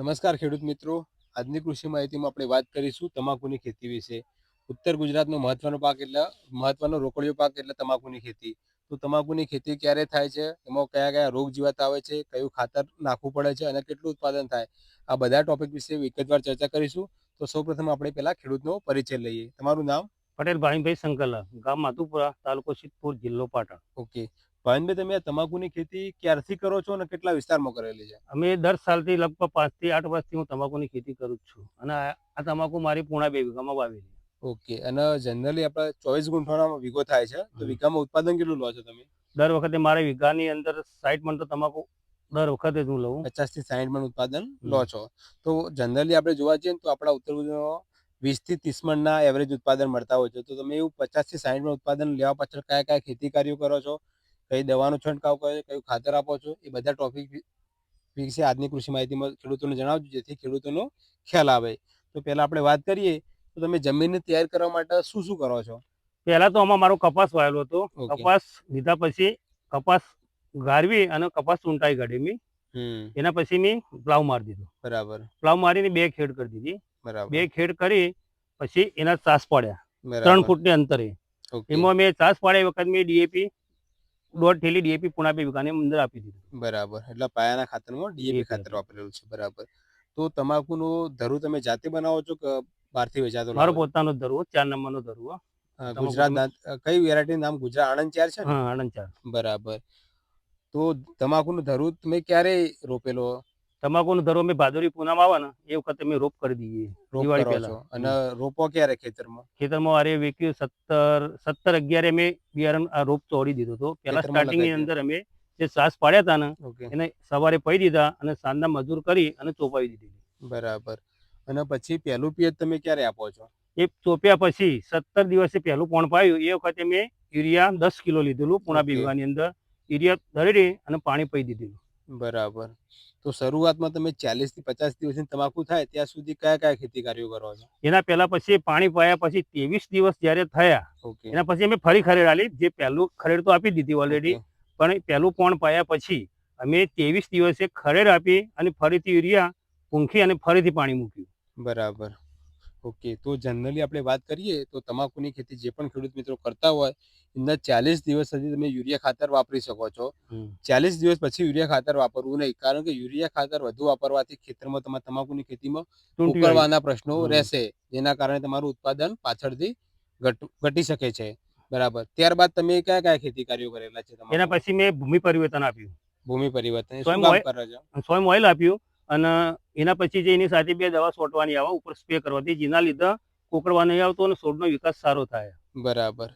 નમસ્કાર ખેડૂત મિત્રો. આજની કૃષિ માહિતીમાં આપણે વાત કરીશું તમાકુની ખેતી વિશે. ઉત્તર ગુજરાતનો મહત્વનો પાક એટલે મહત્વનો રોકડીયો પાક એટલે તમાકુની ખેતી. તો તમાકુની ખેતી ક્યારે થાય છે? એમાં કયા કયા રોગ જીવાત આવે છે? કયું ખાતર નાખવું પડે છે? અને કેટલું ઉત્પાદન થાય? આ બધા ટોપિક વિશે વિગતવાર ચર્ચા કરીશું. તો સૌપ્રથમ આપણે પહેલા ખેડૂતનો પરિચય લઈએ. તમારું નામ? પટેલ ભાઈભાઈ સંકલ ગામ માધુપુરા તાલુકો સિદ્ધપુર જિલ્લો પાટણ. ઓકે. ભાવિનભાઈ તમે આ તમાકુની ખેતી ક્યારથી કરો છો અને કેટલા વિસ્તારમાં કરેલી છે? અમે દર સાલથી લગભગ પાંચથી આઠ વર્ષથી હું તમાકુની ખેતી કરું જ છું અને આ તમાકુ મારી પૂણા બે વીઘામાં વાવેલી ઓકે અને જનરલી આપણે ચોવીસ ગુંઠાનો વીઘો થાય છે તો વીઘામાં ઉત્પાદન કેટલું લો છો તમે? દર વખતે મારા વીઘાની અંદર સાઈઠ મણ તો તમાકુ દર વખતે જ હું લઉં. પચાસથી સાહીઠ મણ ઉત્પાદન લો છો. તો જનરલી આપણે જોવા જઈએ તો આપણા ઉત્તર ગુજરાતમાં વીસથી ત્રીસ મણના એવરેજ ઉત્પાદન મળતા હોય છે. તો તમે એવું પચાસથી સાહીઠ મણ ઉત્પાદન લેવા પાછળ કયા કયા ખેતી કાર્યો કરો છો? કઈ દવાનો છંટકાવ કરો કયું ખાતર આપો છો એ બધા ટોપિક વિશે આજની કૃષિ માહિતીમાં ખેડૂતોને જણાવજો જેથી ખેડૂતોનો ખ્યાલ આવે. તો પહેલાં આપણે વાત કરીએ તો તમે જમીનને તૈયાર કરવા માટે શું શું કરો છો? પહેલા તો આમાં મારો કપાસ વાયેલો હતો. કપાસ લીધા પછી કપાસ ગારવી અને કપાસ ચૂંટાઈ કાઢી મેં. એના પછી મેં પ્લાવ મારી દીધો. બરાબર. પ્લાવ મારીને બે ખેડ કરી દીધી. બરાબર. બે ખેડ કરી પછી એના ચાસ પાડ્યા. ત્રણ ફૂટની અંતરે. એમાં મેં ચાસ પાડ્યા વખત મેં ડીએપી દોઢ થેલી ડીએપી પૂણા બે વીઘાની અંદર આપી દીધું. બરાબર. એટલે પાયાના ખાતરમાં ડીએપી ખાતર વાપરેલું છે. બરાબર. તો તમાકુનું ધરું તમે જાતે બનાવો છો કે બહારથી વેચાતો મારો પોતાનો ધરવો ચાર નંબરનો ધરવો અ, ગુજરાત ના- કઈ વેરાયટી નામ? ગુજરાત આણંદ ચાર છે ને? આણંદ ચાર બરાબર. તો તમાકુનું ધરું તમે ક્યારે રોપેલો? તમાકુનો ધરો અમે ભાદોરી પૂનમ આવે ને એ વખતે મેં રોપ કરી દઈએ દિવાળી પહેલા. અને રોપો ક્યારે ખેતરમાં? ખેતરમાં અરે વેક્યું સત્તર સત્તર અગિયારે મેં બિયારણ આ રોપ તોડી દીધો હતો. પેલા સ્ટાર્ટિંગની અંદર અમે જે સાસ પાડ્યા હતા ને એને સવારે પડી દીધા અને સાંજના મજૂર કરી અને ચોપાવી દીધી. બરાબર. અને પછી પહેલું પિયત તમે ક્યારે આપો છો? એ ચોપ્યા પછી સત્તર દિવસે પહેલું પોણ પાયું એ વખતે મેં યુરિયા દસ કિલો લીધેલું પૂણા બીવાની અંદર. યુરિયા ધરી અને પાણી પી દીધેલું. બરાબર. તો શરૂઆતમાં તમે ચાલીસથી પચાસ દિવસની તમાકુ થાય ત્યાં સુધી કયા કયા ખેતી કાર્યો કરો છો? એના પહેલા પછી પાણી પાયા પછી ત્રેવીસ દિવસ જ્યારે થયા ઓકે. એના પછી અમે ફરી ખરેડ આલી જે પહેલું ખરેડ તો આપી દીધી ઓલરેડી પણ પહેલું પોણ પાયા પછી અમે ત્રેવીસ દિવસે ખરેડ આપી અને ફરીથી યુરિયા પૂંખી અને ફરીથી પાણી મૂક્યું. બરાબર. ઓકે તો જનરલી આપણે વાત કરીએ તો તમાકુની ખેતી જે પણ ખેડૂત મિત્રો કરતા હોય એમના ચાલીસ દિવસ સુધી તમે યુરિયા ખાતર વાપરી શકો છો. ચાલીસ દિવસ પછી યુરિયા ખાતર વાપરવું નહીં કારણ કે યુરિયા ખાતર વધુ વાપરવાથી ખેતરમાં તમારા તમાકુની ખેતીમાં. ઉકળવાના પ્રશ્નો રહેશે જેના કારણે તમારું ઉત્પાદન પાછળથી ઘટી શકે છે. બરાબર. ત્યારબાદ તમે કયા કયા ખેતી કાર્યો કરેલા છે એના પછી મેં ભૂમિ પરિવર્તન આપ્યું. ભૂમિ પરિવર્તન સ્વયં સોયમ ઓઇલ આપ્યું અને એના પછી જે એની સાથે બે દવા છોટવાની આવે ઉપર સ્પ્રે કરવાથી જેના લીધે કોકડવા નહીં આવતો અને છોડનો વિકાસ સારો થાય. બરાબર.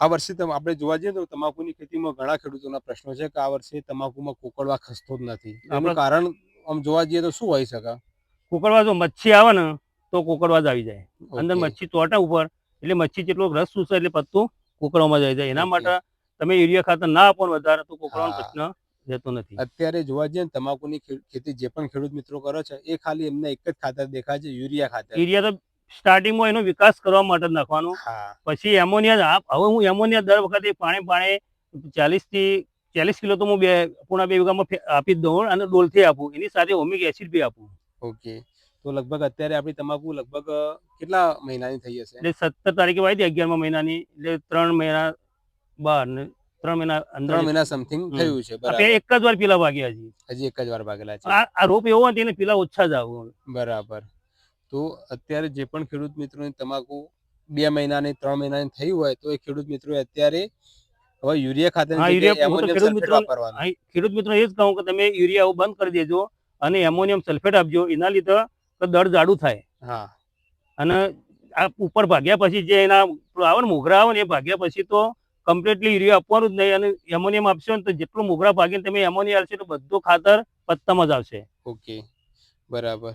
આ વર્ષે આપણે જોવા જઈએ તો તમાકુની ખેતીમાં ઘણા ખેડૂતોના પ્રશ્નો છે કે આ વર્ષે તમાકુમાં કોકડવા ખસતો જ નથી. એનું કારણ આમ જોવા જઈએ તો શું હોઈ શકે? કોકડવા જો મચ્છી આવે ને તો કોકડવા જ આવી જાય. અંદર મચ્છી ચોટા ઉપર એટલે મચ્છી જેટલો રસ ચૂસે એટલે પત્તું કોકડવામાં જાય જાય. એના માટે તમે યુરિયા ખાતર ના આપો ને વધારે તો કોકડવાનો પ્રશ્ન રહેતો નથી. અત્યારે જોવા જઈએ તમાકુની ખેતી જે પણ ખેડૂત મિત્રો કરે છે એ ખાલી એમને એક જ ખાતર દેખાય છે યુરિયા ખાતર. યુરિયા તો સ્ટાર્ટિંગમાં એનો વિકાસ કરવા માટે નાખવાનો. પછી એમોનિયા હવે હું એમોનિયા દર વખતે પાણી પાણી ચાલીસથી ચાલીસ કિલો તો હું બે પૂણા બે વીઘામાં આપી જ દઉં અને ડોલથી આપું. એની સાથે ઓમિક એસિડ બી આપું. ઓકે તો લગભગ અત્યારે આપણી તમાકુ લગભગ કેટલા મહિનાની થઈ હશે? એટલે સત્તર તારીખે વાવી હતી અગિયારમાં મહિનાની એટલે ત્રણ મહિના બાર ને ત્રણ મહિના અંદર ત્રણ મહિના સમથિંગ થયું છે બરાબર. એક જ વાર પીલા વાગ્યા હજી. હજી એક જ વાર ભાગેલા છે. આ આ રોપ એવો હોય તેને પીલા ઓછા જ આવું બરાબર. તો અત્યારે જે પણ ખેડૂત મિત્રોની તમાકુ બે મહિનાની ત્રણ મહિનાની થઈ હોય તો એ ખેડૂત મિત્રોએ અત્યારે હવે યુરિયા ખાતર હા, યુરિયા હું તો ખેડૂત મિત્રો- ખેડૂત મિત્રો એ જ કહું કે તમે યુરિયા બંધ કરી દેજો અને એમોનિયમ સલ્ફેટ આપજો. એના લીધે તો દળ જાડું થાય. હા. અને આ ઉપર ભાગ્યા પછી જે એના આવે ને મોગરા આવે ને એ ભાગ્યા પછી તો કમ્પ્લીટલી યુરિયા આપવાનું જ નહીં અને એમોનિયમ આપશો ને તો જેટલું મોગરા ભાગીને તમે એમોનિયા આપશો તો બધું ખાતર પત્તામાં જ આવશે. ઓકે. બરાબર.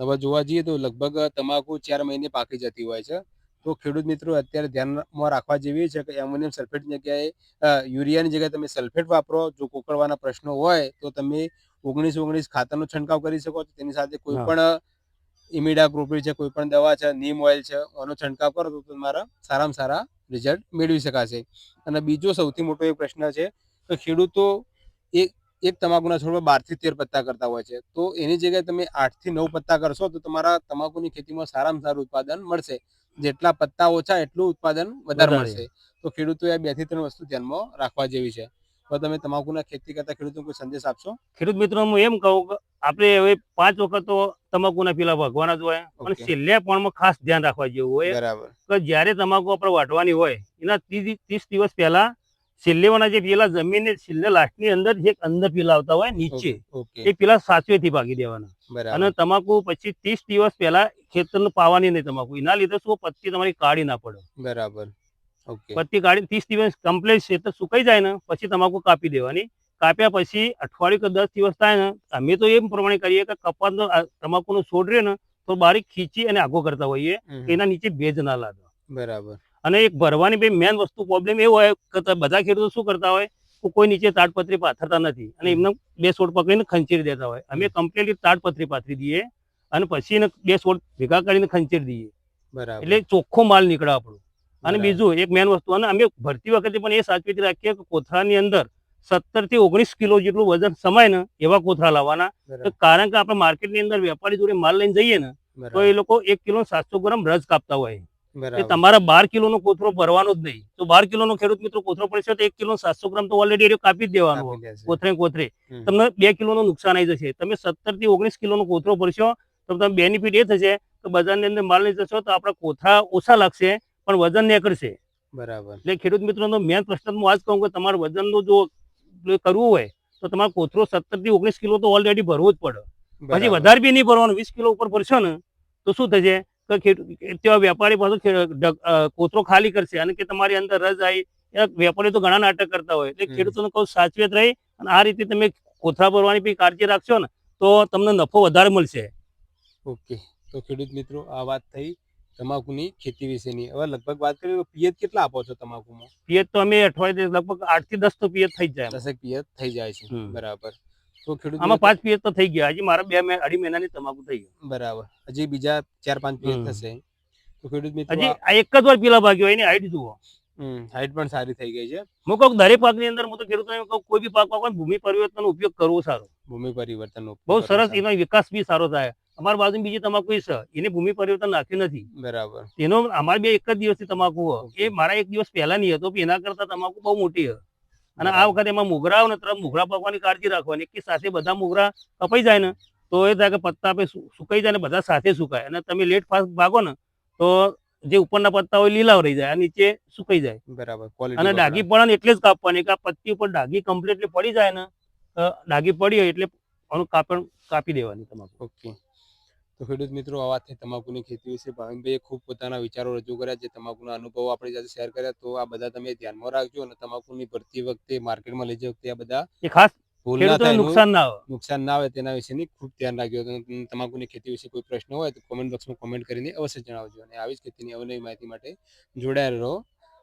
હવે જોવા જઈએ તો લગભગ તમાકુ ચાર મહિને પાકી જતી હોય છે. તો ખેડૂત મિત્રો અત્યારે ધ્યાનમાં રાખવા જેવી છે કે એમોનિયમ સલ્ફેટ જગ્યાએ યુરિયાની જગ્યાએ તમે સલ્ફેટ વાપરો જો કોકળવાના પ્રશ્નો હોય તો તમે ઓગણીસ ઓગણીસ ખાતરનો છંટકાવ કરી શકો છો. તેની સાથે કોઈ પણ ઇમિડા ગ્રુપરી છે કોઈ પણ દવા છે નીમ ઓઇલ છે આનો છંટકાવ કરો તો તમારા સારામાં સારા રિઝલ્ટ મેળવી શકાશે. અને બીજો સૌથી મોટો એક પ્રશ્ન છે કે ખેડૂતો એક એક તમાકુના છોડ પર બાર તેર પત્તા કરતા હોય છે. તો એની જગ્યાએ તમે આઠથી નવ પત્તા કરશો તો તમારા તમાકુની ખેતીમાં સારામાં સારું ઉત્પાદન મળશે. જેટલા પત્તા ઓછા એટલું ઉત્પાદન વધારે. મળશે. તો ખેડૂતોએ આ બેથી ત્રણ વસ્તુ ધ્યાનમાં રાખવા જેવી છે. તો તમે તમાકુના ખેતી કરતા ખેડૂતો કોઈ સંદેશ આપશો? ખેડૂત મિત્રો હું એમ કહું કે આપણે હવે પાંચ વખત તો તમાકુના પેલા ભગવાના જ હોય પણ છેલ્લે પણ ખાસ ધ્યાન રાખવા જેવું હોય. કે જયારે તમાકુ આપણે વાટવાની હોય એના ત્રીસ દિવસ પહેલા છેલ્લેવાના જે પેલા જમીન છેલ્લે લાસ્ટની અંદર જે અંદર પેલા આવતા હોય નીચે એ પેલા સાચવેથી ભાગી દેવાના. અને તમાકુ પછી ત્રીસ દિવસ પહેલા ખેતરનું પાવાની નહીં તમાકુ. એના લીધે શું પત્તી તમારી કાઢી ના પડે. બરાબર. પત્તી કાઢી ત્રીસ દિવસ કમ્પ્લીટ ખેતર સુકાઈ જાય ને પછી તમાકુ કાપી દેવાની. કાપ્યા પછી અઠવાડિયું કે દસ દિવસ થાય ને અમે તો એમ પ્રમાણે કરીએ કે કપાસનો તમાકુનો છોડ રહે ને તો બારીક ખીચી અને આગો કરતા હોઈએ એના નીચે ભેજ ના લાગે બરાબર. અને એક ભરવાની ભાઈ મેન વસ્તુ પ્રોબ્લેમ એવો હોય કે બધા ખેડૂતો શું કરતા હોય કે કોઈ નીચે તાડપત્રી પાથરતા નથી અને એમને બે છોડ પકડીને ખંચેરી દેતા હોય. અમે કમ્પ્લીટલી તાડપત્રી પાથરી દઈએ અને પછી એને બે છોડ ભેગા કરીને ખંચેરી દઈએ. બરાબર. એટલે ચોખ્ખો માલ નીકળે આપણો. અને બીજું એક મેન વસ્તુ અને અમે ભરતી વખતે પણ એ સાચવીથી રાખીએ કે કોથળાની અંદર સત્તરથી ઓગણીસ કિલો જેટલું વજન સમાય ને એવા કોથળા લાવવાના. કારણ કે આપણે માર્કેટની અંદર વેપારી જોડે માલ લઈને જઈએ ને તો એ લોકો એક કિલો સાતસો ગ્રામ રજ કાપતા હોય. તમારા બાર કિલોનો કોથળો ભરવાનો જ નહીં. તો બાર કિલોનો ખેડૂત મિત્રો કોથળો પડશે તો એક કિલો સાતસો ગ્રામ તો ઓલરેડી કાપી જ દેવાનો. કોથરે હમ. તમને બે કિલોનું નુકસાન આવી જશે. તમે સત્તરથી ઓગણીસ કિલોનો કોથળો ભરશો તો તમને બેનિફિટ એ થશે કે બજારની અંદર માલ લઈ જશો તો આપણા કોથળા ઓછા લાગશે પણ વજન નીકળશે. બરાબર. એટલે ખેડૂત મિત્રોનો મેન પ્રશ્ન હું આજ કહું કે તમારે વજનનું જો કરવું હોય તો તમારે કોથરો સત્તરથી ઓગણીસ કિલો તો ઓલરેડી ભરવો જ પડે. પછી વધારે બી નહીં ભરવાનું વીસ કિલો ઉપર ભરશો ને તો શું થશે? કે ત્યાં વેપારી પાછો કોથળો ખાલી કરશે અને કે તમારી અંદર રસ આવી વેપારી તો ઘણા નાટક કરતા હોય. એટલે. ખેડૂતોને કહું સાચવેત રહી અને આ રીતે તમે કોથરા ભરવાની બી કાળજી રાખશો ને તો તમને નફો વધારે મળશે. ઓકે. તો ખેડૂત મિત્રો આ વાત થઈ. તમાકુની ખેતી વિશેની. હવે લગભગ વાત કરીએ તો પિયત કેટલા આપો છો તમાકુમાં? પિયત તો અમે અઠવાડિયે લગભગ આઠથી દસ તો પિયત થઈ જાય દસેક પિયત થઈ જાય છે. બરાબર. તો ખેડૂત આમાં પાંચ પિયત તો થઈ ગયા. હજી મારા બે અઢી મહિનાની તમાકુ થઈ ગઈ. બરાબર. હજી બીજા ચાર પાંચ પિયત થશે. તો ખેડૂત મિત્રો હજી આ એક જ વાર પેલા ભાગ્યો એની હાઈટ જુઓ. હાઈટ પણ સારી થઈ ગઈ છે. હું કહું દરેક પાકની અંદર હું તો ખેડૂતોને કહું કોઈ બી પાક પાકવા ભૂમિ પરિવર્તનનો ઉપયોગ કરવો સારો. ભૂમિ પરિવર્તન બહુ સરસ એનો વિકાસ બી સારો થાય. અમારા બાજુ બીજી તમાકુ છે. એને ભૂમિ પરિવર્તન નાખ્યું નથી. બરાબર. તેનો અમારે બે એક જ દિવસની તમાકુ એ મારા એક દિવસ પહેલા ની હતો એના કરતા તમાકુ બહુ મોટી હે અને આ વખતે એમાં મોગરા ને તરફ મોગરા પકવાની કાળજી રાખવાની. કે સાથે બધા મોગરા કપાઈ જાય ને તો એ થાય કે પત્તા આપે સુકાઈ જાય ને બધા સાથે સુકાય. અને તમે લેટ ફાસ્ટ ભાગો ને તો જે ઉપરના પત્તા હોય લીલા રહી જાય નીચે સુકાઈ જાય. બરાબર. અને ડાઘી પડે ને એટલે જ કાપવાની કે આ પત્તી ઉપર ડાઘી કમ્પ્લીટલી પડી જાય ને તો ડાઘી પડી હોય એટલે કાપણ કાપી દેવાની તમારે ઓકે. તો ખેડૂત મિત્રો આ વાત થઈ તમાકુની ખેતી વિશે. ભાવિનભાઈએ ખૂબ પોતાના વિચારો રજૂ કર્યા જે તમાકુના અનુભવો આપણી સાથે શેર કર્યા. તો આ બધા તમે ધ્યાનમાં રાખજો અને તમાકુની ભરતી વખતે માર્કેટમાં લઈ જતી વખતે આ બધા ખાસ નુકસાન ના આવે નુકસાન ના આવે તેના વિશેની ખૂબ ધ્યાન રાખજો. તમાકુની ખેતી વિશે કોઈ પ્રશ્ન હોય તો કોમેન્ટ બોક્સમાં કોમેન્ટ કરીને અવશ્ય જણાવજો. અને આવી જ ખેતીની અવનવી માહિતી માટે જોડાયેલ રહો.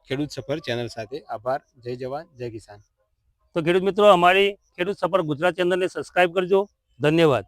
ખેડૂત સફર ચેનલ સાથે આભાર. જય જવાન જય કિસાન. તો ખેડૂત મિત્રો અમારી ખેડૂત સફર ગુજરાત ચેનલને સબસ્ક્રાઈબ કરજો. ધન્યવાદ.